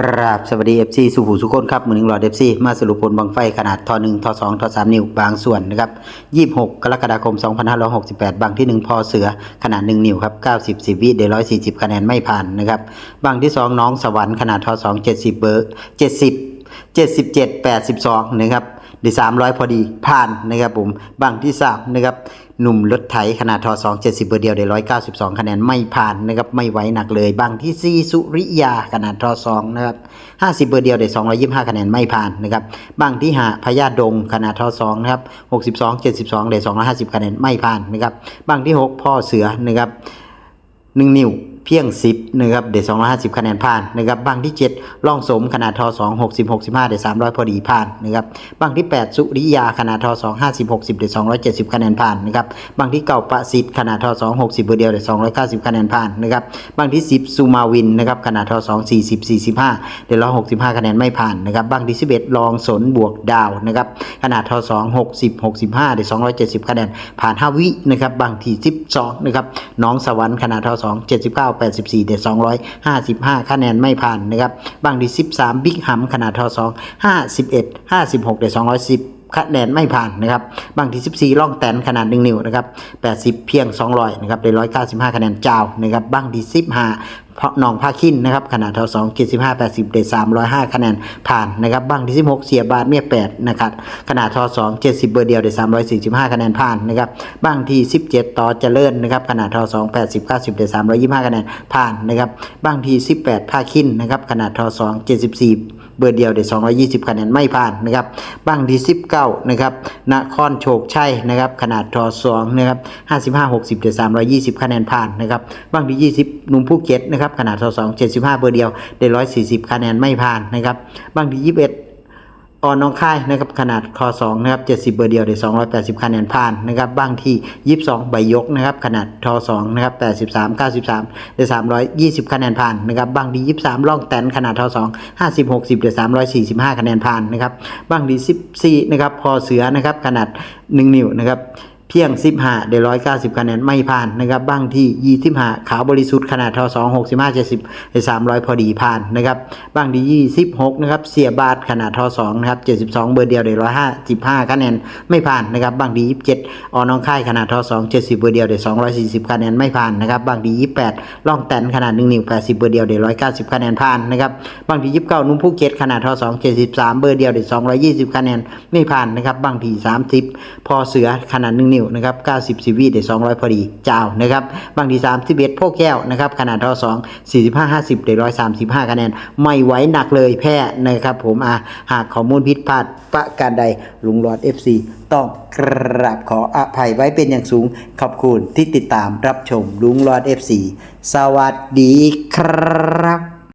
กราบสวัสดี FC สุภูสุคนครับมือหนึ่งหลอด FC มาสรุปผลบังไฟขนาดทอ1ทอ2ทอ3 นิ้วบางส่วนนะครับ26 กรกฎาคม 2568 บางที่ 1 พอเสือขนาด 1 นิ้วครับ90 10วิเด140 คะแนนไม่ผ่านนะครับบางที่ 2 น้องสวรรค์ขนาดทอ2 70 เบอร์ 70 77 82 นะครับ ได้300 พอดีผ่านนะครับผมบางที่3นะครับหนุ่มรถไถขนาดทอ2 70เบอร์เดียวได้192 คะแนนไม่ผ่านนะครับไม่ไหวหนักเลยบางที่ 4 สุริยาขนาดทอ2นะครับ50 เบอร์เดียวได้225 คะแนนไม่ผ่านนะครับบางที่หาพญาดงขนาดทอ2นะครับ62 72ได้250 คะแนนไม่ผ่านนะครับบางที่ 6 พ่อเสือนะครับ1นิ้ว พียง 10นะครับเด250 คะแนนผ่านนะครับบางที่ 7 ล่องสมขนาดทอ2 60 65เด300 พอดีผ่านนะครับบางที่ 8 สุริยาขนาดทอ2 50 60เด270 คะแนนผ่านนะครับบางที่เก่าประสิทธิ์ขนาดทอ2 60เบอร์เดียวเด290 คะแนนผ่านนะครับบางที่ 10 สุมาวินนะครับขนาดทอ2 40 45เด165 คะแนนไม่ผ่านนะครับบางที่ 11 ลองสนบวกดาวนะครับขนาดทอ2 60 65เด270 คะแนนผ่าน 5 วินะครับบางที่ 12นะครับน้องสวรรค์ขนาดทอ2 79 84 เดด255 คะแนนไม่ผ่านนะครับ บางที่13 บิ๊กหัมขนาดทอ2 51 56 เดด210 คะแนนไม่ผ่านนะครับบางที่ 14ล่องแตนขนาด 1 นิ้วนะครับ80 เพียง 200นะครับได้195 คะแนนเจ้านะครับบางที่ 15เพราะนองภาคินนะครับขนาดเท่า2 75 80ได้305คะแนนผ่านนะครับบางที่16เสียบาทเมีย8นะครับขนาดเท่า2 70เบอร์เดียวได้345คะแนนผ่านนะครับบางที่17ต่อเจริญนะครับขนาดเท่า2 80 90ได้325คะแนนผ่านนะครับบางที่18ภาคินนะครับขนาดเท่า2 74 เบอร์เดียวได้220 คะแนนไม่ผ่านนะครับบางที่ 19 นะครับนครโชคชัยนะครับขนาดทอ2นะครับ55 60ได้320 คะแนนผ่านนะครับบางที่ 20 นุ่มภูเก็ตนะครับขนาดทอ2 75 เบอร์เดียวได้140 คะแนนไม่ผ่านนะครับบางที่ 21 ออนน้องค่ายนะครับขนาดคอ2นะครับ70 เบอร์เดียวได้280คะแนนผ่านนะครับบางที่ 22 ใบยกนะครับขนาดทอ2นะครับ83 93ได้320คะแนนผ่านนะครับบางที่ 23ล่องแตนขนาดทอ2 50 60ได้345คะแนนผ่านนะครับบางที่ 14นะครับพอเสือนะครับขนาด 1 นิ้วนะครับ เพียง 15ได้190คะแนนไม่ผ่านนะครับบางที่25ขาวบริสุทธิ์ขนาดทอ2 65 70ได้300พอดีผ่านนะครับบางที่26นะครับเสียบาทขนาดทอ2นะครับ72เบอร์เดียวได้155คะแนนไม่ผ่านนะครับบางที่27ออน้องค่ายขนาดทอ2 70เบอร์เดียวได้240คะแนนไม่ผ่านนะครับบางที่28ล่องแตนขนาด1นิ้ว80เบอร์เดียวได้190คะแนนผ่านนะครับบางที่29นุ่มภูเก็ตขนาดทอ2 73เบอร์เดียวได้220คะแนนไม่ผ่านนะครับบางที่30พอเสือขนาด1นิ้วนะครับ90ซีวีได้200 พอดีเจ้านะครับบางที31โพแก้วนะครับขนาดท่อ2 45 50ได้135 คะแนน ไม่ไหวหนักเลยแพ้นะครับผมอะหากข้อมูลผิดพลาดประการใดลุงหลอด FC ต้องกราบขออภัยไว้เป็นอย่างสูง ขอบคุณที่ติดตามรับชมลุงหลอด FC สวัสดีครับ